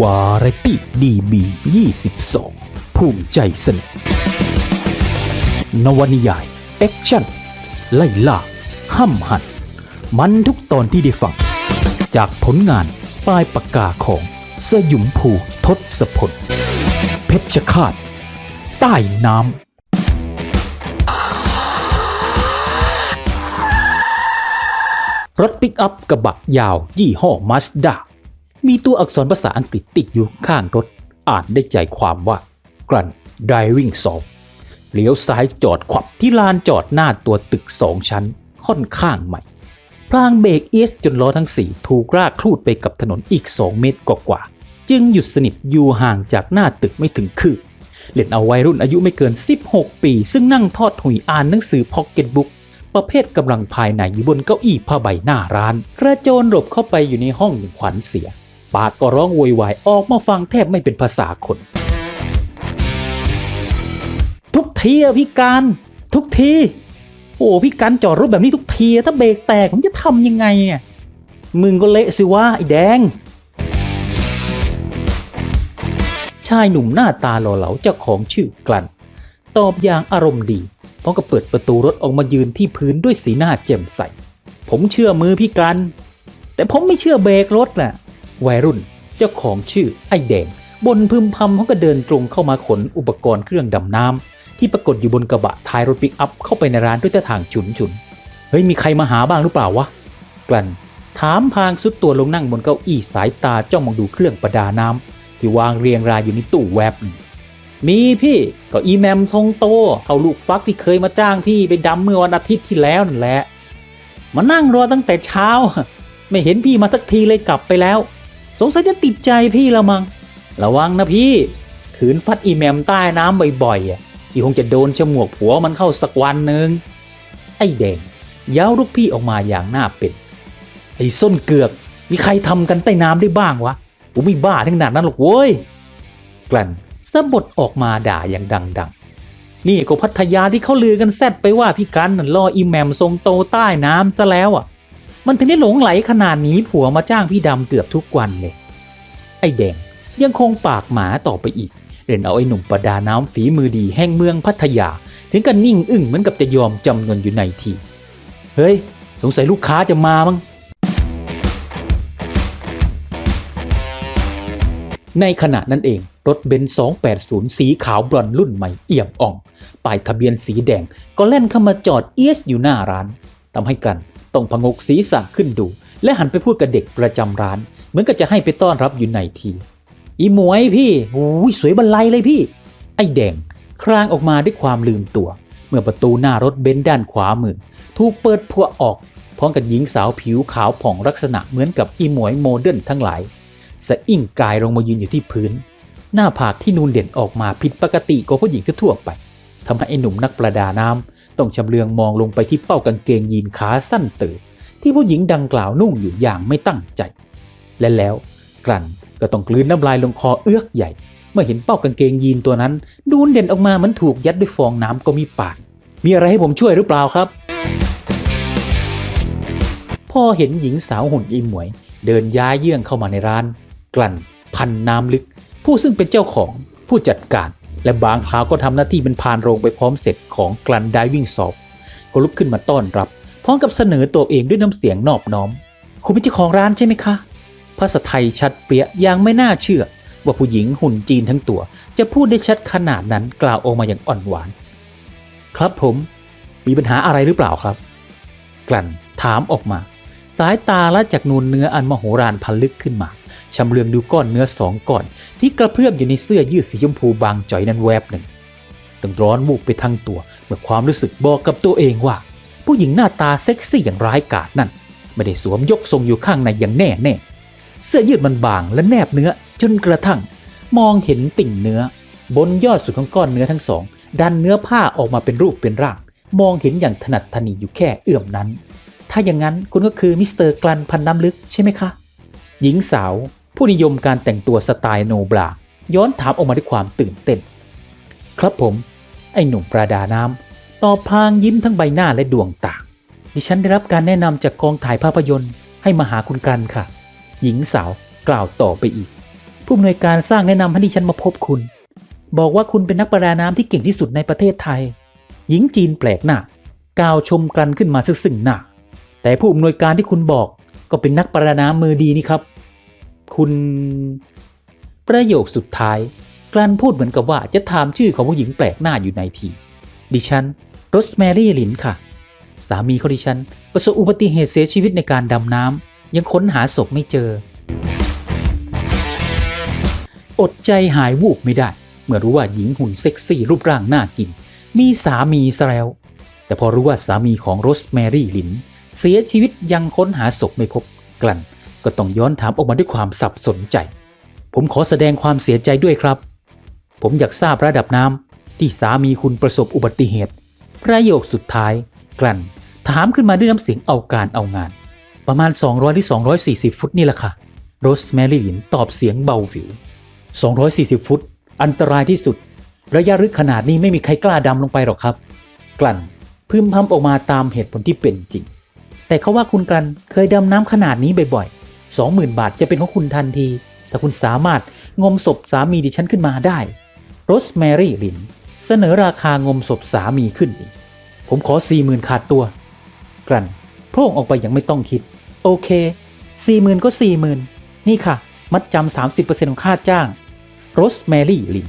วาไรตี้ดีบี22 ภูมิใจเสนอนวนิยายแอคชั่น ไล่ล่า ห้ำหัน มันทุกตอนที่ได้ฟัง จากผลงานปลายปากกาของสยุมภูทศพล เพชรฆาตใต้น้ำรถปิกอัพกระบะยาวยี่ห้อมาสด้า มีตัวอักษรภาษาอังกฤษติดอยู่ข้างรถ อ่านได้ใจความว่ากลัน driving s o f เลี้ยวซ้ายจอดขวับที่ลานจอดหน้าตัวตึกสองชั้นค่อนข้างใหม่ พลางเบรกเอสจนล้อทั้งสี่ถูกรากคลูดไปกับถนนอีก 2 เมตรกว่าๆจึงหยุดสนิทอยู่ห่างจากหน้าตึกไม่ถึงคืบเล่นเอาวัยรุ่นอายุไม่เกิน 16 ปี ซึ่งนั่งทอดหุยอ่านหนังสือพ็อกเก็ตบุ๊กประเภทกำลังภายในอยู่บนเก้าอี้ผ้าใบหน้าร้าน กระโจนหลบเข้าไปอยู่ในห้องอย่างขวัญเสีย ปากก็ร้องโวยวายออกมาฟังแทบไม่เป็นภาษาคน ทุกทีอะพี่การทุกที โอ้พี่การจอดรถแบบนี้ทุกทีถ้าเบรกแตกผมจะทำยังไงอะมึงก็เละสิว่าไอ้แดง ชายหนุ่มหน้าตาหล่อเหลาเจ้าของชื่อกลั่น ตอบอย่างอารมณ์ดีพร้อมกับเปิดประตูรถออกมายืนที่พื้นด้วยสีหน้าแจ่มใส ผมเชื่อมือพี่กัน แต่ผมไม่เชื่อเบรกรถแหละ วัยรุ่น เจ้าของชื่อไอ้แดง บนพึมพำเขาก็เดินตรงเข้ามาขนอุปกรณ์เครื่องดำน้ำที่ปรากฏอยู่บนกระบะท้ายรถปิกอัพเข้าไปในร้านด้วยท่าทางฉุนฉุนเฮ้ยมีใครมาหาบ้างหรือเปล่าวะกลั่นถามพางสุดตัวลงนั่งบนเก้าอี้สายตาจ้องมองดูเครื่องประดาน้ำที่วางเรียงรายอยู่ในตู้แวบมีพี่ก็อีแมมทรงโตเอาลูกฟักที่เคยมาจ้างพี่ไปดำเมื่อวันอาทิตย์ที่แล้วนั่นแหละมานั่งรอตั้งแต่เช้า ไม่เห็นพี่มาสักทีเลยกลับไปแล้ว สงสัยจะติดใจพี่ละมังระวังนะพี่ ขืนฟัดอีแมมใต้น้ำบ่อยๆอะอีคงจะโดนจมูกผัวมันเข้าสักวันหนึ่งไอ้แดงย้าลูกพี่ออกมาอย่างหน้าเป็นไอ้ส้นเกือก มีใครทำกันใต้น้ำได้บ้างวะผมไม่บ้าถึงขนาดนั้นหรอกเว้ยกลั่นสะบดออกมาด่าอย่างดังๆ นี่ก็พัทยาที่เขาลือกันแซดไปว่าพี่กันน่ะล่ออีแมมทรงโตใต้น้ำซะแล้วอะ มันถึงได้หลงไหลขนาดนี้ผัวมาจ้างพี่ดำเกือบทุกวันเลย ไอ้แดงยังคงปากหมาต่อไปอีกเล่นเอาไอ้หนุ่มประดาน้ำฝีมือดีแห่งเมืองพัทยา ถึงกับนิ่งอึ้งเหมือนกับจะยอมจำนนอยู่ในที เฮ้ย สงสัยลูกค้าจะมามั้ง ในขณะนั้นเองรถเบนซ์280 สีขาวบรอนซ์รุ่นใหม่เอี่ยมอ่องป้ายทะเบียนสีแดงก็แล่นเข้ามาจอดเอียสอยู่หน้าร้านทำให้กัน ต้องพงกศีรษะขึ้นดู และหันไปพูดกับเด็กประจำร้าน เหมือนกับจะให้ไปต้อนรับอยู่ในที อีหมวยพี่โอ้ยสวยบันไลเลยพี่ ไอ้แดงครางออกมาด้วยความลืมตัว เมื่อประตูหน้ารถเบนซ์ด้านขวามือ ถูกเปิดพัวออก พร้อมกับหญิงสาวผิวขาวผ่องลักษณะเหมือนกับอีหมวยโมเดิร์นทั้งหลายสะอิ่งกายลงมายืนอยู่ที่พื้น หน้าผากที่นูนเด่นออกมาผิดปกติกว่าผู้หญิงทั่วไปทำให้ไอ้หนุ่มนักประดาน้ำ ต้องชำเลืองมองลงไปที่เป้ากางเกงยีนขาสั้นเต๋อที่ผู้หญิงดังกล่าวนุ่งอยู่อย่างไม่ตั้งใจ และแล้วกลั่นก็ต้องกลืนน้ำลายลงคอเอื้อกใหญ่ เมื่อเห็นเป้ากางเกงยีนตัวนั้น ดูนเด่นออกมาเหมือนถูกยัดด้วยฟองน้ำก็มีปาก มีอะไรให้ผมช่วยหรือเปล่าครับ พอเห็นหญิงสาวหุ่นอีหมวย เดินย้ายเยื่องเข้ามาในร้าน กลั่น พันน้ำลึก ผู้ซึ่งเป็นเจ้าของผู้จัดการ และบางคราวก็ทำหน้าที่เป็นพานโรงไปพร้อมเสร็จของกลันไดวิ่งสอบก็ลุกขึ้นมาต้อนรับ พร้อมกับเสนอตัวเองด้วยน้ำเสียงนอบน้อม คุณเป็นเจ้าของร้านใช่ไหมคะ ภาษาไทยชัดเปรี้ยอย่างไม่น่าเชื่อ ว่าผู้หญิงหุ่นจีนทั้งตัว จะพูดได้ชัดขนาดนั้นกล่าวออกมาอย่างอ่อนหวาน ครับผม มีปัญหาอะไรหรือเปล่าครับ กลั่นถามออกมา สายตาละจากนูนเนื้ออันมโหฬารพันลึกขึ้นมา ชำเลืองดูก้อนเนื้อสองก้อน ที่กระเพื่อมอยู่ในเสื้อยืดสีชมพูบางจ่อยนั้นแวบหนึ่งตึงร้อนวูบไปทั้งตัวเมื่อความรู้สึกบอกกับตัวเองว่า ผู้หญิงหน้าตาเซ็กซี่อย่างร้ายกาจนั่น ไม่ได้สวมยกทรงอยู่ข้างในอย่างแน่แน่เสื้อยืดมันบางและแนบเนื้อจนกระทั่ง มองเห็นติ่งเนื้อ บนยอดสุดของก้อนเนื้อทั้งสอง ดันเนื้อผ้าออกมาเป็นรูปเป็นร่าง มองเห็นอย่างถนัดถนีอยู่แค่เอื้อมนั้น ถ้าอย่างนั้นคุณก็คือมิสเตอร์กลันพันน้ำลึกใช่ไหมคะ หญิงสาว ผู้นิยมการแต่งตัวสไตล์โนบราย้อนถามออกมาด้วยความตื่นเต้น ครับผม ไอ้หนุ่มประดาน้ำตอบพางยิ้มทั้งใบหน้าและดวงตาดิฉันได้รับการแนะนำจากกองถ่ายภาพยนตร์ให้มาหาคุณกันค่ะ หญิงสาวกล่าวต่อไปอีก ผู้อำนวยการสร้างแนะนำให้ดิฉันมาพบคุณ บอกว่าคุณเป็นนักประดาน้ำที่เก่งที่สุดในประเทศไทย หญิงจีนแปลกหน้ากล่าวชมกันขึ้นมาซึ่งหน้าแต่ผู้อำนวยการที่คุณบอกก็เป็นนักประดาน้ำมือดีนี่ครับ คุณ ประโยคสุดท้าย กลันพูดเหมือนกับว่าจะถามชื่อของผู้หญิงแปลกหน้าอยู่ในทีดิฉันโรสแมรี่ลินค่ะ สามีของดิฉัน ประสบอุบัติเหตุเสียชีวิตในการดำน้ำยังค้นหาศพไม่เจอ อดใจหายวูบไม่ได้ เมื่อรู้ว่าหญิงหุ่นเซ็กซี่รูปร่างน่ากิน มีสามีซะแล้ว แต่พอรู้ว่าสามีของโรสแมรี่ลินเสียชีวิตยังค้นหาศพไม่พบกลั่น ก็ต้องย้อนถามออกมาด้วยความสับสนใจ ผมขอแสดงความเสียใจด้วยครับ ผมอยากทราบระดับน้ำที่สามีคุณประสบอุบัติเหตุ ประโยคสุดท้าย กลั่น ถามขึ้นมาด้วยน้ำเสียงเอาการเอางาน ประมาณ 200หรือ240 ฟุตนี่แหละค่ะ โรสแมรี่ลินตอบเสียงเบาหวิว 240 ฟุต อันตรายที่สุด ระยะลึกขนาดนี้ไม่มีใครกล้าดำลงไปหรอกครับ กลั่นพึมพำออกมาตามเหตุผลที่เป็นจริง แต่เขาว่าคุณกลั่นเคยดำน้ำขนาดนี้บ่อยๆ 20,000 บาทจะเป็นของคุณทันที ถ้าคุณสามารถงมศพสามีดิฉันขึ้นมาได้ โรสแมรี่ลิน เสนอราคางมศพสามีขึ้นอีก ผมขอ 40,000 ขาดตัว กลั่นโพร่งออกไปอย่างไม่ต้องคิด โอเค 40,000 ก็ 40,000 นี่ค่ะ มัดจำ30%ของค่าจ้าง โรสแมรี่ลิน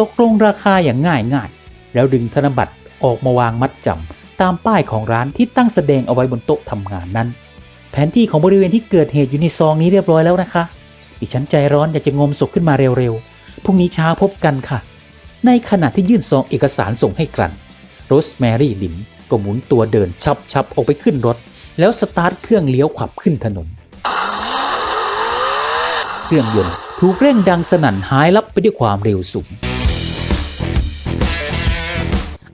ตกลงราคาอย่างง่ายง่ายๆแล้วดึงธนบัตรออกมาวางมัดจำตามป้ายของร้านที่ตั้งแสดงเอาไว้บนโต๊ะทำงานนั้น ผนที่ของบริเวณที่เกิดเหตุอยู่ในซองนี้เรียบร้อยแล้วนะคะ ดิฉันใจร้อนอยากจะงมศพขึ้นมาเร็วๆ พรุ่งนี้เช้าพบกันค่ะ ในขณะที่ยื่นซองเอกสารส่งให้กลั่นโรสแมรี่ลินก็หมุนตัวเดินชับชับๆออกไปขึ้นรถ แล้วสตาร์ทเครื่องเลี้ยวขับขึ้นถนน เครื่องยนต์ถูกเร่งดังสนั่นหายลับไปด้วยความเร็วสูง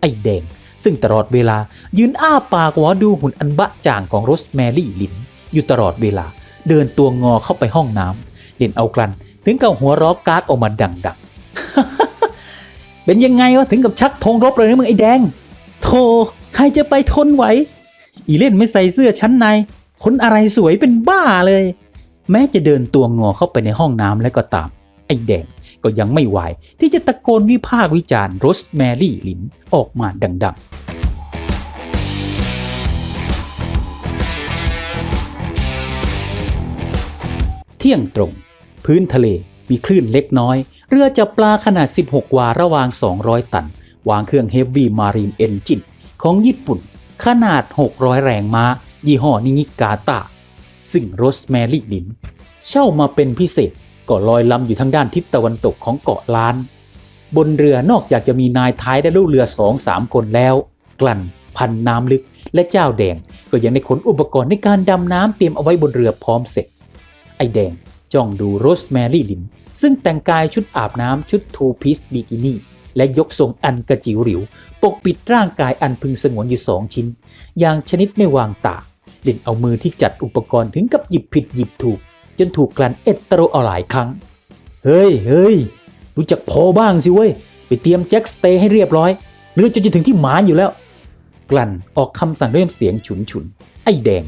ไอ้แดงซึ่งตลอดเวลายืนอ้าปากหวอดูหุ่นอันบะจ่างของโรสแมรี่ลิน อยู่ตลอดเวลา เดินตัวงอเข้าไปห้องน้ำเล่นเอากลัน ถึงกับหัวร้อกากออกมาดังๆ เป็นยังไงวะถึงกับชักธงรบเลยนะมึงไอ้แดง โธ่ใครจะไปทนไหว อีเล่นไม่ใส่เสื้อชั้นใน คนอะไรสวยเป็นบ้าเลย แม้จะเดินตัวงอเข้าไปในห้องน้ำแล้วก็ตาม ไอ้แดงก็ยังไม่ไหวที่จะตะโกนวิพากษ์วิจารณ์โรสแมรี่ลินออกมาดังๆ เที่ยงตรง พื้นทะเลมีคลื่นเล็กน้อย เรือจับปลาขนาด 16 วาระวาง 200 ตัน วางเครื่องเฮฟวีมารีนเอนจินของญี่ปุ่น ขนาด 600 แรงม้า ยี่ห้อนิงิกาตา ซึ่งโรสแมรี่ลิน เช่ามาเป็นพิเศษก็ลอยลำอยู่ทางด้านทิศตะวันตกของเกาะล้าน บนเรือนอกจากจะมีนายท้ายและลูกเรือสองสามคนแล้ว กลั่น พันน้ำลึกและเจ้าแดง ก็ยังได้ขนอุปกรณ์ในการดำน้ำเตรียมเอาไว้บนเรือพร้อมเสร็จ ไอแดงจ้องดูโรสแมรี่ลิน ซึ่งแต่งกายชุดอาบน้ำชุดทูพีซบิกินี่ และยกทรงอันกระจิ๋วหริว ปกปิดร่างกายอันพึงสงวนอยู่สองชิ้น อย่างชนิดไม่วางตาเล่นเอามือที่จัดอุปกรณ์ถึงกับหยิบผิดหยิบถูก จนถูกกลั่นเอตโตรเอาหลายครั้ง เฮ้ยเฮ้ยรู้จักพอบ้างสิเว้ย ไปเตรียมแจ็คสเตย์ให้เรียบร้อยเรือจะจะถึงที่หมานอยู่แล้ว กลั่นออกคำสั่งด้วยน้ำเสียงฉุนฉุนไอ้แดง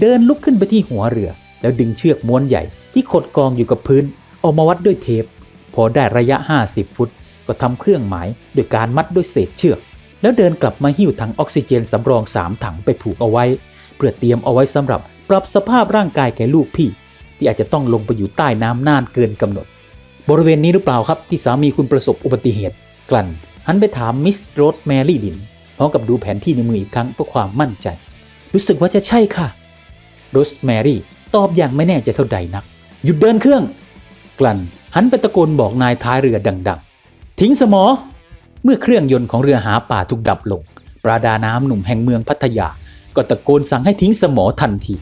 เดินลุกขึ้นไปที่หัวเรือ แล้วดึงเชือกม้วนใหญ่ที่ขดกองอยู่กับพื้นออกมาวัดด้วยเทป พอได้ระยะ 50 ฟุต ก็ทำเครื่องหมายโดยการมัดด้วยเศษเชือก แล้วเดินกลับมาหิ้วถังออกซิเจนสำรอง 3 ถังไปผูกเอาไว้ เพื่อเตรียมเอาไว้สำหรับปรับสภาพร่างกายแก่ลูกพี่ ที่อาจจะต้องลงไปอยู่ใต้น้ำนานเกินกำหนด บริเวณนี้หรือเปล่าครับที่สามีคุณประสบอุบัติเหตุ กลั่นหันไปถามมิสโรสแมรี่ลินพร้อมกับดูแผนที่ในมืออีกครั้งเพื่อความมั่นใจ รู้สึกว่าจะใช่ค่ะโรสแมรี่ ตอบอย่างไม่แน่ใจเท่าใดนัก หยุดเดินเครื่อง กลั่นหันไปตะโกนบอกนายท้ายเรือดังๆ ทิ้งสมอ เมื่อเครื่องยนต์ของเรือหาป่าถูกดับลง ปราดาน้ำหนุ่มแห่งเมืองพัทยา ก็ตะโกนสั่งให้ทิ้งสมอทันที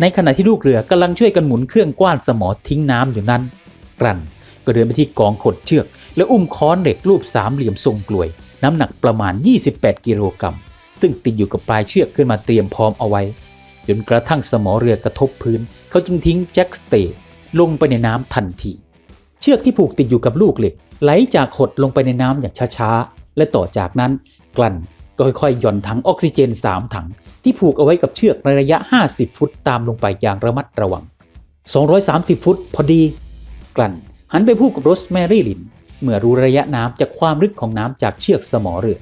ในขณะที่ลูกเรือกำลังช่วยกันหมุนเครื่องกว้านสมอทิ้งน้ำอยู่นั้น กลั่นก็เดินไปที่กองขดเชือก และอุ้มค้อนเหล็กรูปสามเหลี่ยมทรงกลวย น้ำหนักประมาณ 28 กิโลกรัมซึ่งติดอยู่กับปลายเชือกขึ้นมาเตรียมพร้อมเอาไว้ จนกระทั่งสมอเรือกระทบพื้น เขาจึงทิ้งแจ็คสเตย์ลงไปในน้ำทันที เชือกที่ผูกติดอยู่กับลูกเหล็ก ไหลจากหดลงไปในน้ำอย่างช้าๆ และต่อจากนั้นกลั่นก็ค่อยๆหย่อนถังออกซิเจน 3 ถัง ที่ผูกเอาไว้กับเชือกในระยะ 50 ฟุตตามลงไปอย่างระมัดระวัง 230 ฟุตพอดี กลั่นหันไปพูดกับโรสแมรี่ลิน เมื่อรู้ระยะน้ำจากความลึกของน้ำจากเชือกสมอเรือ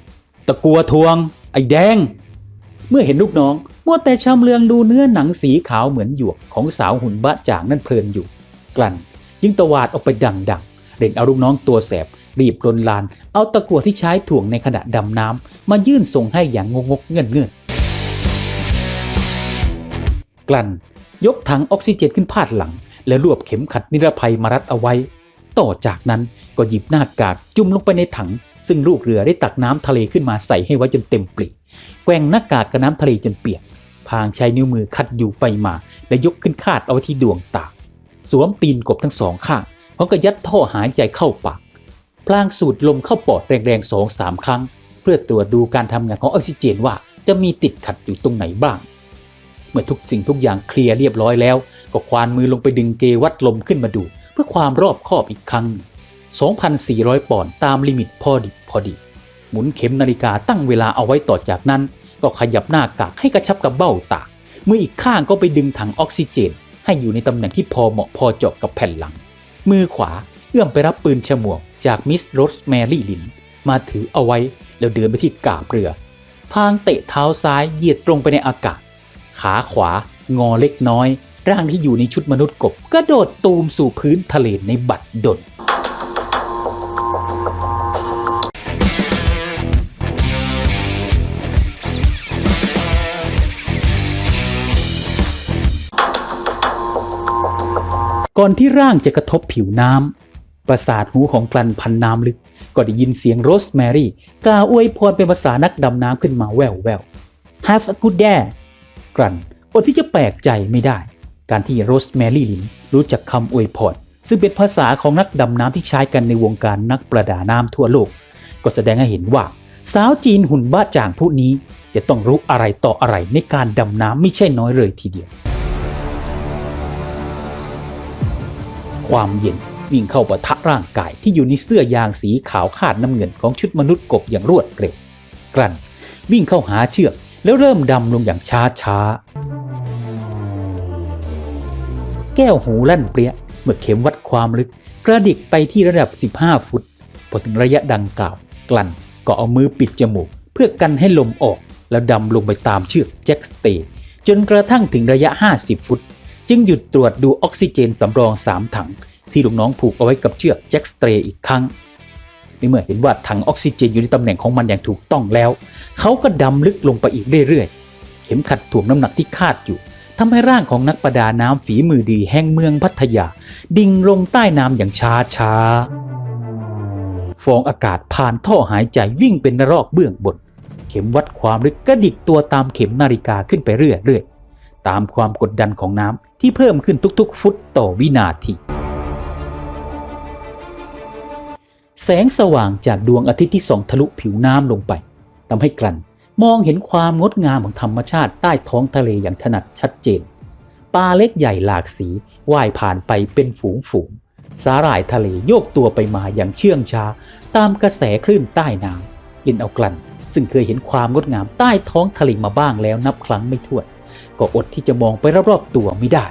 ตะกัวทวง ไอ้แดง เมื่อเห็นลูกน้องมัวแต่ชำเลืองดูเนื้อหนังสีขาวเหมือนหยวกของสาวหุ่นบะจ่างนั่นเพลินอยู่ กลั่นยิ่งตวาดออกไปดังๆเด่นเอาลูกน้องตัวแสบ รีบลนลาน เอาตะกั่วที่ใช้ถ่วงในขณะดำน้ำมายื่นส่งให้อย่างงงกเงื่อนเงื่อนกลั่นยกถังออกซิเจนขึ้นพาดหลัง แล้วรวบเข็มขัดนิรภัยมารัดเอาไว้ ต่อจากนั้นก็หยิบหน้ากากจุ่มลงไปในถัง ซึ่งลูกเรือได้ตักน้ำทะเลขึ้นมาใส่ให้ไว้จนเต็มปลีแกว่งหน้ากากกับน้ำทะเลจนเปียก พางใช้นิ้วมือคัดอยู่ไปมา และยกขึ้นคาดเอาไว้ที่ดวงตา สวมตีนกบทั้งสองข้างพร้อมกับยัดท่อหายใจเข้าปาก พลางสูดลมเข้าปอดแรงๆสองสามครั้ง เพื่อตรวจดูการทำงานของออกซิเจนว่าจะมีติดขัดอยู่ตรงไหนบ้าง เมื่อทุกสิ่งทุกอย่างเคลียร์เรียบร้อยแล้ว ก็ควานมือลงไปดึงเกวัดลมขึ้นมาดู เพื่อความรอบคอบอีกครั้ง 2,400 ปอนด์ตามลิมิตพอดิบพอดี หมุนเข็มนาฬิกาตั้งเวลาเอาไว้ต่อจากนั้น ก็ขยับหน้ากากให้กระชับกับเบ้าตาเมื่ออีกข้างก็ไปดึงถังออกซิเจน ให้อยู่ในตำแหน่งที่พอเหมาะพอเจาะกับแผ่นหลัง มือขวาเอื้อมไปรับปืนฉมวกจากมิสโรสแมรี่ลิน มาถือเอาไว้แล้วเดินไปที่กาบเรือ พางเตะเท้าซ้ายเหยียดตรงไปในอากาศ ขาขวางอเล็กน้อย ร่างที่อยู่ในชุดมนุษย์กบกระโดดตูมสู่พื้นทะเลในบัดดล ก่อนที่ร่างจะกระทบผิวน้ำ ประสาทหูของกลันพันน้ำลึก ก็ได้ยินเสียงโรสแมรี่กล่าวอวยพรเป็นภาษานักดำน้ำขึ้นมาแววแวว Have a good day กลันอดที่จะแปลกใจไม่ได้ การที่โรสแมรี่ลินรู้จักคำอวยพรซึ่งเป็นภาษาของนักดำน้ำที่ใช้กันในวงการนักประดาน้ำทั่วโลก ก็แสดงให้เห็นว่า สาวจีนหุ่นบ้าจ่างผู้นี้ จะต้องรู้อะไรต่ออะไรในการดำน้ำไม่ใช่น้อยเลยทีเดียว ความเย็นวิ่งเข้าปะทะร่างกายที่อยู่ในเสื้อยางสีขาวคาดน้ำเงินของชุดมนุษย์กบอย่างรวดเร็ว กลั่น วิ่งเข้าหาเชือก แล้วเริ่มดำลงอย่างช้าช้าแก้วหูลั่นเปรี้ยเมื่อเข็มวัดความลึก กระดิกไปที่ระดับ 15 ฟุต พอถึงระยะดังกล่าว กลั่นก็เอามือปิดจมูก เพื่อกันให้ลมออก แล้วดำลงไปตามเชือกแจ็คสเตย์จนกระทั่งถึงระยะ 50 ฟุต จึงหยุดตรวจดูออกซิเจนสำรอง 3 ถัง ที่ลูกน้องผูกเอาไว้กับเชือกแจ็คสเตย์อีกครั้งในเมื่อเห็นว่าถังออกซิเจนอยู่ในตำแหน่งของมันอย่างถูกต้องแล้ว เขาก็ดำลึกลงไปอีกเรื่อยๆ เข็มขัดถ่วงน้ำหนักที่คาดอยู่ทำให้ร่างของนักประดาน้ำฝีมือดีแห่งเมืองพัทยา ดิ่งลงใต้น้ำอย่างช้าช้าๆฟองอากาศผ่านท่อหายใจวิ่งเป็นรอกเบื้องบน เข็มวัดความลึกกระดิกตัวตามเข็มนาฬิกาขึ้นไปเรื่อยๆ ตามความกดดันของน้ำที่เพิ่มขึ้นทุกๆ ฟุตต่อวินาที แสงสว่างจากดวงอาทิตย์ที่ส่องทะลุผิวน้ำลงไปทำให้กลั่นมองเห็นความงดงามของธรรมชาติใต้ท้องทะเลอย่างถนัดชัดเจน ปลาเล็กใหญ่หลากสีว่ายผ่านไปเป็นฝูงฝูงสาหร่ายทะเลโยกตัวไปมาอย่างเชื่องช้า ตามกระแสคลื่นใต้น้ำลินเอากลั่นซึ่งเคยเห็นความงดงามใต้ท้องทะเลมาบ้างแล้วนับครั้งไม่ถ้วน ก็อดที่จะมองไปรอบๆตัวไม่ได้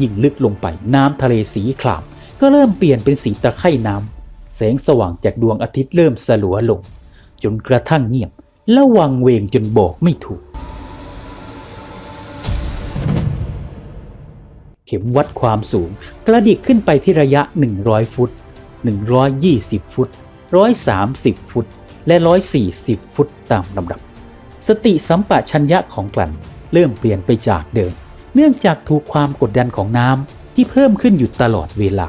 ยิ่งลึกลงไปน้ำทะเลสีคราม ก็เริ่มเปลี่ยนเป็นสีตะไคร่น้ำแสงสว่างจากดวงอาทิตย์เริ่มสลัวลง จนกระทั่งเงียบและวังเวงจนบอกไม่ถูก เข็มวัดความสูง กระดิกขึ้นไปที่ระยะ 100 ฟุต 120 ฟุต 130 ฟุต และ 140 ฟุตตามลำดับ สติสัมปชัญญะของกลั่น เริ่มเปลี่ยนไปจากเดิม เนื่องจากถูกความกดดันของน้ำที่เพิ่มขึ้นอยู่ตลอดเวลา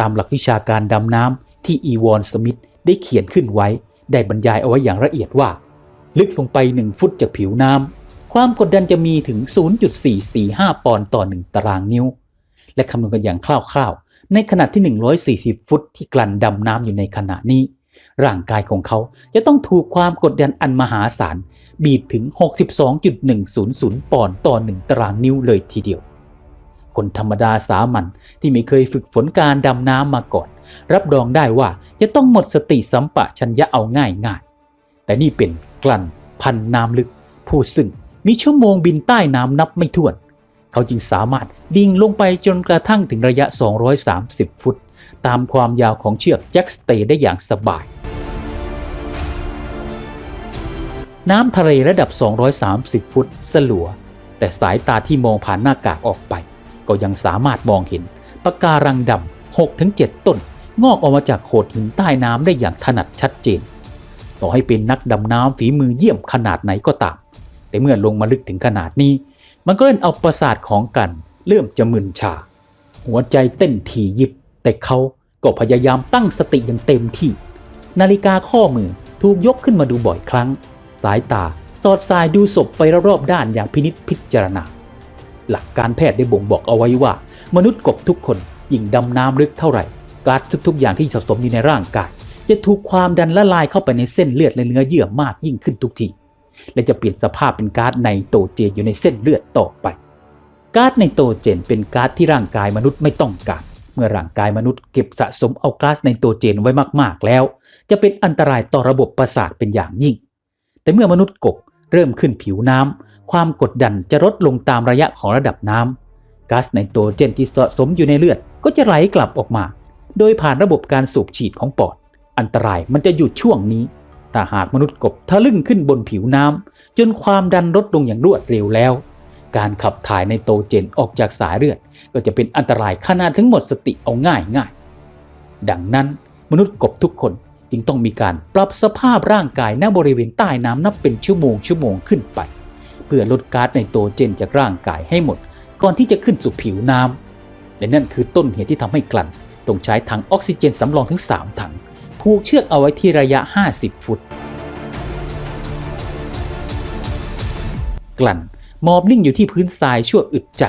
ตามหลักวิชาการดำน้ำที่อีวอนสมิธได้เขียนขึ้นไว้ ได้บรรยายเอาไว้อย่างละเอียดว่า ลึกลงไป 1 ฟุตจากผิวน้ำความกดดันจะมีถึง 0.445 ปอนด์ต่อ 1 ตารางนิ้ว และคำนวณกันอย่างคร่าวๆ ในขณะที่ 140 ฟุตที่กลั่นดำน้ำอยู่ในขณะนี้ ร่างกายของเขาจะต้องถูกความกดดันอันมหาศาล บีบถึง 62.100 ปอนด์ต่อ 1 ตารางนิ้วเลยทีเดียว คนธรรมดาสามัญที่ไม่เคยฝึกฝนการดำน้ำมาก่อน รับรองได้ว่าจะต้องหมดสติสัมปชัญญะเอาง่ายๆแต่นี่เป็นกลั่นพันน้ำลึก ผู้ซึ่งมีชั่วโมงบินใต้น้ำนับไม่ถ้วน เขาจึงสามารถดิ่งลงไปจนกระทั่งถึงระยะ 230 ฟุต ตามความยาวของเชือกแจ็คสเตย์ได้อย่างสบาย น้ำทะเลระดับ 230 ฟุต สลัว แต่สายตาที่มองผ่านหน้ากากออกไป ก็ยังสามารถมองเห็นปะการังดำ6-7 ต้น งอกออกมาจากโขดหินใต้น้ำได้อย่างถนัดชัดเจน ต่อให้เป็นนักดำน้ำฝีมือเยี่ยมขนาดไหนก็ตาม แต่เมื่อลงมาลึกถึงขนาดนี้ มันก็เล่นเอาประสาทของกันเริ่มจะมึนชา หัวใจเต้นถี่ยิบ แต่เขาก็พยายามตั้งสติอย่างเต็มที่ นาฬิกาข้อมือถูกยกขึ้นมาดูบ่อยครั้ง สายตาสอดสายดูศพไปรอบๆด้านอย่างพินิษพิจารณา หลักการแพทย์ได้บ่งบอกเอาไว้ว่า มนุษย์กบทุกคนยิ่งดำน้ำลึกเท่าไหร่ก๊าซทุกๆอย่างที่สะสมอยู่ในร่างกาย จะถูกความดันละลายเข้าไปในเส้นเลือดและเนื้อเยื่อมากยิ่งขึ้นทุกทีและจะเปลี่ยนสภาพเป็นก๊าซไนโตรเจนอยู่ในเส้นเลือดต่อไป ก๊าซไนโตรเจนเป็นก๊าซที่ร่างกายมนุษย์ไม่ต้องการ เมื่อร่างกายมนุษย์เก็บสะสมเอาก๊าซไนโตรเจนไว้มากๆแล้ว จะเป็นอันตรายต่อระบบประสาทเป็นอย่างยิ่ง แต่เมื่อมนุษย์กบเริ่มขึ้นผิวน้ำความกดดันจะลดลงตามระยะของระดับน้ำก๊าซไนโตรเจนที่สะสมอยู่ในเลือดก็จะไหลกลับออกมา โดยผ่านระบบการสูบฉีดของปอด อันตรายมันจะหยุดช่วงนี้ถ้าหากมนุษย์กบทะลึ่งขึ้นบนผิวน้ำจนความดันลดลงอย่างรวดเร็วแล้ว การขับถ่ายในโตเจนออกจากสายเลือด ก็จะเป็นอันตรายขนาดถึงหมดสติเอาง่ายง่าย ดังนั้นมนุษย์กบทุกคนจึงต้องมีการปรับสภาพร่างกายณบริเวณใต้น้ำนับเป็นชั่วโมงชั่วโมงขึ้นไป เพื่อลดก๊าซในโตเจนจากร่างกายให้หมด ก่อนที่จะขึ้นสู่ผิวน้ำและนั่นคือต้นเหตุที่ทำให้กลั่นต้องใช้ถังออกซิเจนสำรองถึง 3 ถังผูกเชือกเอาไว้ที่ระยะ 50 ฟุต กลั่น มอบนิ่งอยู่ที่พื้นทรายชั่วอึดใจ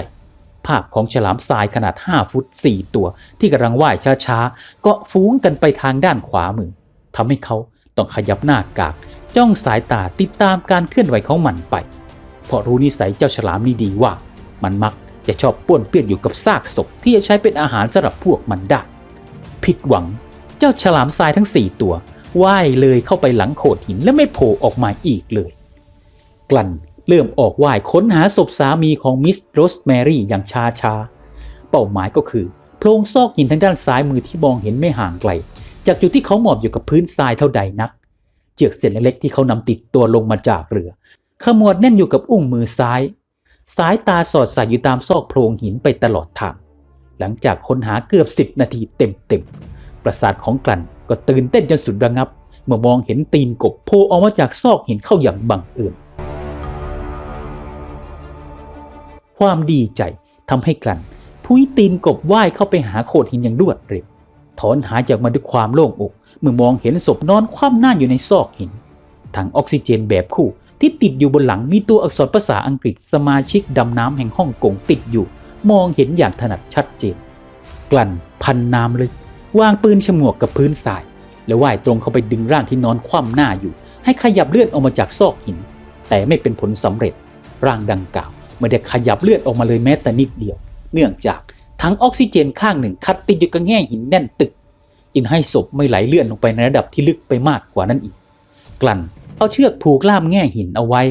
ภาพของฉลามทรายขนาด 5 ฟุต 4 ตัว ที่กำลังว่ายช้าๆก็ฟุ้งกันไปทางด้านขวามือทำให้เขาต้องขยับหน้ากาก จ้องสายตาติดตามการเคลื่อนไหวของมันไป เพราะรู้นิสัยเจ้าฉลามนี่ดีว่า มันมักจะชอบป้วนเปี้ยนอยู่กับซากศพที่จะใช้เป็นอาหารสำหรับพวกมันได้ผิดหวังเจ้าฉลามทรายทั้ง 4 ตัวว่ายเลยเข้าไปหลังโขดหินและไม่โผล่ออกมาอีกเลย กลั่น เริ่มออกว่ายค้นหาศพสามีของมิสโรสแมรี่อย่างช้าช้าๆเป้าหมายก็คือ โพรงซอกหินทางด้านซ้ายมือที่มองเห็นไม่ห่างไกล จากจุดที่เขาหมอบอยู่กับพื้นทรายเท่าใดนัก เจือกเส้นเล็กๆที่เขานำติดตัวลงมาจากเรือขมวดแน่นอยู่กับอุ้งมือซ้าย สายตาสอดใส่อยู่ตามซอกโพรงหินไปตลอดทาง หลังจากค้นหาเกือบสิบนาทีเต็มๆ ประสาทของกลันก็ตื่นเต้นจนสุดระงับ เมื่อมองเห็นตีนกบโผล่ออกมาจากซอกหินเข้าอย่างบังเอิญ ความดีใจทำให้กลันพุ้ยตีนกบว่ายเข้าไปหาโขดหินอย่างรวดเร็วถอนหายจากมาด้วยความโล่งอกเมื่อมองเห็นศพนอนคว่ำหน้าอยู่ในซอกหินถังออกซิเจนแบบคู่ที่ติดอยู่บนหลังมีตัวอักษรภาษาอังกฤษสมาชิกดำน้ำแห่งฮ่องกงติดอยู่ มองเห็นอย่างถนัดชัดเจน กลั่นพันน้ำลึก วางปืนฉมวกกับพื้นทราย แล้วว่ายตรงเข้าไปดึงร่างที่นอนคว่ำหน้าอยู่ ให้ขยับเลื่อนออกมาจากซอกหิน แต่ไม่เป็นผลสำเร็จร่างดังกล่าว ไม่ได้ขยับเลือนออกมาเลยแม้แต่นิดเดียว เนื่องจากทั้งออกซิเจนข้างหนึ่งคัดติดอยู่กับแง่หินแน่นตึก จึงให้ศพไม่ไหลเลื่อนลงไปในระดับที่ลึกไปมากกว่านั้นอีก กลั่นเอาเชือกผูกล่ามแง่หินเอาไว้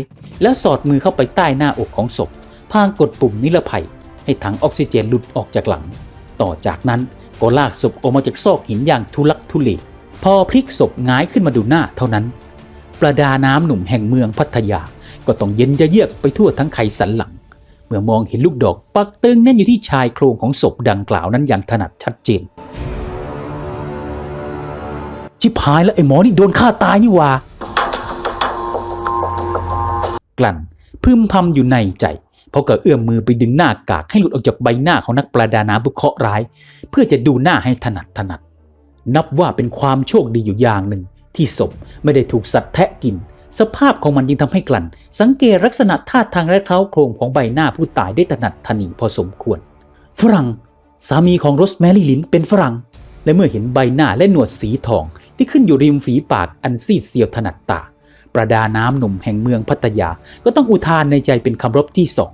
แล้วสอดมือเข้าไปใต้หน้าอกของศพพางกดปุ่มนิรภัย ให้ถังออกซิเจนหลุดออกจากหลัง ต่อจากนั้นก็ลากศพออกมาจากซอกหินอย่างทุลักทุเลพอพลิกศพง้ายขึ้นมาดูหน้าเท่านั้น ประดาน้ำหนุ่มแห่งเมืองพัทยา ก็ต้องเย็นจะเยือกไปทั่วทั้งไขสันหลัง เมื่อมองเห็นลูกดอกปักตึงแน่นอยู่ที่ชายโครงของศพดังกล่าวนั้นอย่างถนัดชัดเจน ชิบหายแล้วไอ้หมอนี่โดนฆ่าตายนี่ว่า กลั่นพึมพำอยู่ในใจพราะก็เอื้อมมือไปดึงหน้ากากให้หลุดออกจากใบหน้าของนักประดาน้ำผู้เคราะห์ร้าย เพื่อจะดูหน้าให้ถนัดถนัด นับว่าเป็นความโชคดีอยู่อย่างหนึ่ง ที่ศพไม่ได้ถูกสัตว์แทะกิน สภาพของมันยิ่งทำให้กลั่น สังเกตลักษณะท่าทางและเท้าโครงของใบหน้าผู้ตายได้ถนัดถนีพอสมควร ฝรั่ง สามีของโรสแมรี่ลินเป็นฝรั่ง และเมื่อเห็นใบหน้าและหนวดสีทอง ที่ขึ้นอยู่ริมฝีปากอันซีดเซียวถนัดตา ประดาน้ำหนุ่มแห่งเมืองพัทยา ก็ต้องอุทานในใจเป็นคำรบที่สอง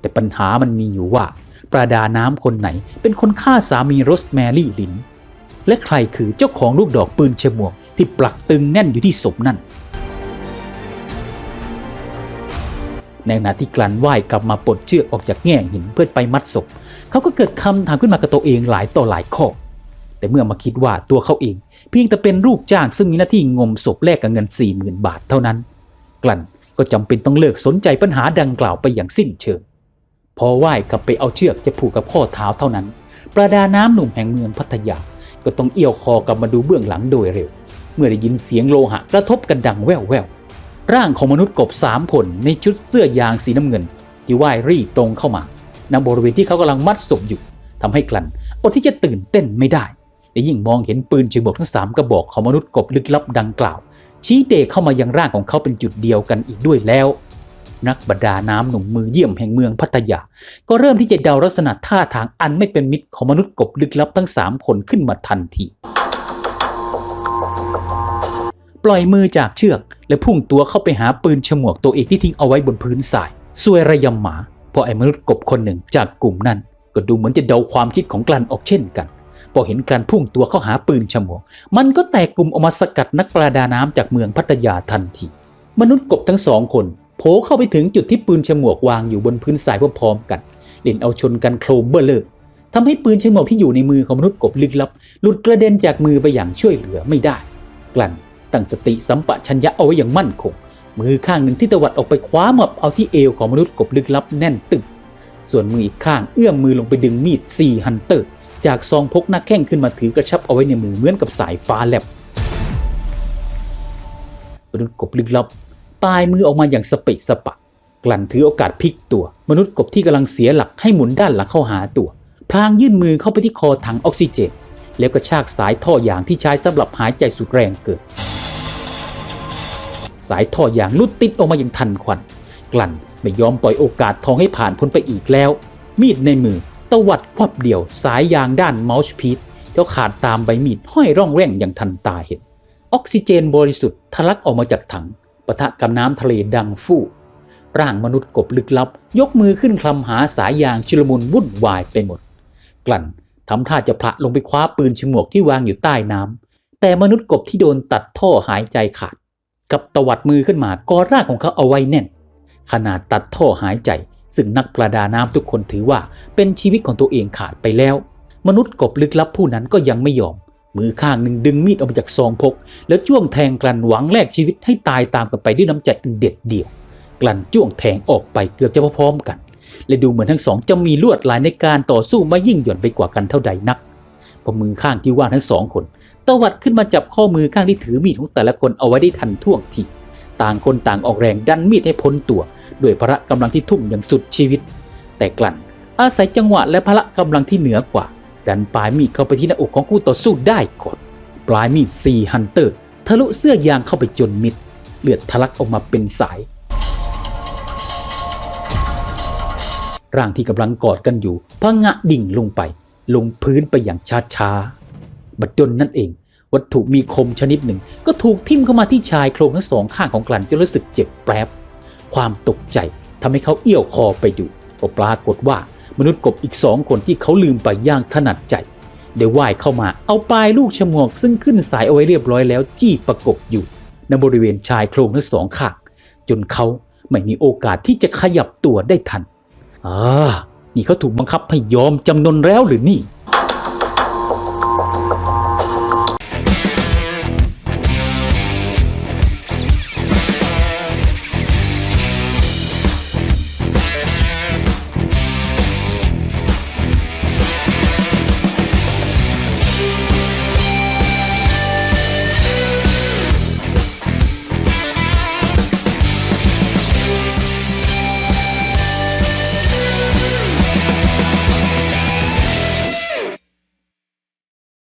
แต่ปัญหามันมีอยู่ว่า ประดาน้ำคนไหน เป็นคนฆ่าสามีโรสแมรี่ลิน และใครคือเจ้าของลูกดอกปืนฉมวกที่ปลักตึงแน่นอยู่ที่ศพนั่น ในขณะที่กลันว่ายกลับมาปลดเชือกออกจากแง่หินเพื่อไปมัดศพ เขาก็เกิดคำถามขึ้นมากับตัวเองหลายต่อหลายข้อ แต่เมื่อมาคิดว่าตัวเขาเอง เพียงแต่เป็นลูกจ้างซึ่งมีหน้าที่งมศพแลกกับเงิน40,000บาทเท่านั้น กลั่นก็จำเป็นต้องเลิกสนใจปัญหาดังกล่าวไปอย่างสิ้นเชิง พอว่ายกลับไปเอาเชือกจะผูกกับข้อเท้าเท่านั้น ประดาน้ำหนุ่มแห่งเมืองพัทยา ก็ต้องเอี้ยวคอกลับมาดูเบื้องหลังโดยเร็ว เมื่อได้ยินเสียงโลหะกระทบกันดังแว่วแวว ร่างของมนุษย์กบสามคนในชุดเสื้อยางสีน้ำเงิน ที่ว่ายรีตรงเข้ามาณบริเวณที่เขากำลังมัดศพอยู่ทำให้กลั่นอดที่จะตื่นเต้นไม่ได้และยิ่งมองเห็นปืนฉมวกทั้งสามกระบอกของมนุษย์กบลึกลับดังกล่าว ชี้เดเข้ามายังร่างของเขาเป็นจุดเดียวกันอีกด้วยแล้ว นักบรรดาน้ำหนุ่มมือเยี่ยมแห่งเมืองพัทยา ก็เริ่มที่จะเดาลักษณะท่าทางอันไม่เป็นมิตรของมนุษย์กบลึกลับทั้งสามคนขึ้นมาทันที ปล่อยมือจากเชือก และพุ่งตัวเข้าไปหาปืนฉมวกตัวเองที่ทิ้งเอาไว้บนพื้นทรายซวยระยำหมาเพราะไอ้มนุษย์กบคนหนึ่งจากกลุ่มนั้น ก็ดูเหมือนจะเดาความคิดของกลันออกเช่นกัน พอเห็นกลันพุ่งตัวเข้าหาปืนฉมวก มันก็แตกกลุ่มออกมาสกัดนักประดาน้ำจากเมืองพัทยาทันที มนุษย์กบทั้งสองคนโผล่เข้าไปถึงจุดที่ปืนฉมวกวางอยู่บนพื้นทรายพร้อมๆกันเล่นเอาชนกันโครมเบ้อเลอร์ทำให้ปืนฉมวกที่อยู่ในมือของมนุษย์กบลึกลับหลุดกระเด็นจากมือไปอย่างช่วยเหลือไม่ได้ กลั่น ตั้งสติสัมปชัญญะเอาไว้อย่างมั่นคง มือข้างหนึ่งที่ตวัดออกไปคว้ามับเอาที่เอวของมนุษย์กบลึกลับแน่นตึงส่วนมืออีกข้างเอื้อมมือลงไปดึงมีดซีฮันเตอร์ จากซองพกหน้าแข้งขึ้นมาถือกระชับเอาไว้ในมือเหมือนกับสายฟ้าแลบมนุษย์กบลึกลับปลายมือออกมาอย่างสเปะสปะ กลั่นถือโอกาสพลิกตัว มนุษย์กบที่กำลังเสียหลักให้หมุนด้านหลังเข้าหาตัว พลางยื่นมือเข้าไปที่คอถังออกซิเจน แล้วก็ชากสายท่อยางที่ใช้สำหรับหายใจสุดแรงเกิด สายท่อยางลุดติดออกมาอย่างทันควัน กลั่นไม่ยอมปล่อยโอกาสทองให้ผ่านพ้นไปอีกแล้ว มีดในมือตวัดควับเดียวสายยางด้านเมาส์พีทแล้วขาดตามใบมีดห้อยร่องแร่งอย่างทันตาเห็น ออกซิเจนบริสุทธิ์ทะลักออกมาจากถังปะทะกับน้ำทะเลดังฟู่ร่างมนุษย์กบลึกลับ ยกมือขึ้นคลำหาสายยางชุลมุนวุ่นวายไปหมด กลั่น ทำท่าจะพละลงไปคว้าปืนฉมวกที่วางอยู่ใต้น้ำแต่มนุษย์กบที่โดนตัดท่อหายใจขาด กับตวัดมือขึ้นมากอร่างของเขาเอาไว้แน่น ขนาดตัดท่อหายใจ ซึ่งนักประดาน้ำทุกคนถือว่าเป็นชีวิตของตัวเองขาดไปแล้ว มนุษย์กบลึกลับผู้นั้นก็ยังไม่ยอม มือข้างหนึ่งดึงมีดออกมาจากซองพก แล้วจ้วงแทงกลั่นหวังแลกชีวิตให้ตายตามกันไปด้วยน้ำใจเด็ดเดี่ยว กลั่นจ้วงแทงออกไปเกือบจะพร้อมกัน และดูเหมือนทั้งสองจะมีลวดลายในการต่อสู้ไม่ยิ่งหย่อนไปกว่ากันเท่าใดนักพอมือข้างที่ว่างทั้งสองคนตวัดขึ้นมาจับข้อมือข้างที่ถือมีดของแต่ละคนเอาไว้ได้ทันท่วงทีต่างคนต่างออกแรงดันมีดให้พ้นตัว ด้วยพละกำลังที่ทุ่มอย่างสุดชีวิต แต่กลั่น อาศัยจังหวะและพละกำลังที่เหนือกว่า ดันปลายมีดเข้าไปที่หน้าอกของคู่ต่อสู้ได้ก่อนปลายมีดซีฮันเตอร์ ทะลุเสื้อยางเข้าไปจนมิด เลือดทะลักออกมาเป็นสาย ร่างที่กำลังกอดกันอยู่พังะดิ่งลงไป ลงพื้นไปอย่างช้าๆบัดดลนั่นเอง วัตถุมีคมชนิดหนึ่ง ก็ถูกทิ่มเข้ามาที่ชายโครงทั้งสองข้างของกลันจนรู้สึกเจ็บแปรบความตกใจทำให้เขาเอี้ยวคอไปดูก็ปรากฏว่ามนุษย์กบอีกสองคนที่เขาลืมไปย่างถนัดใจได้ว่ายเข้ามาเอาปลายลูกฉมวก ซึ่งขึ้นสายเอาไว้เรียบร้อยแล้วจี้ประกบอยู่ในบริเวณชายโครงทั้งสองข้างจนเขาไม่มีโอกาสที่จะขยับตัวได้ทัน อ่า นี่เขาถูกบังคับให้ยอมจำนนแล้วหรือนี่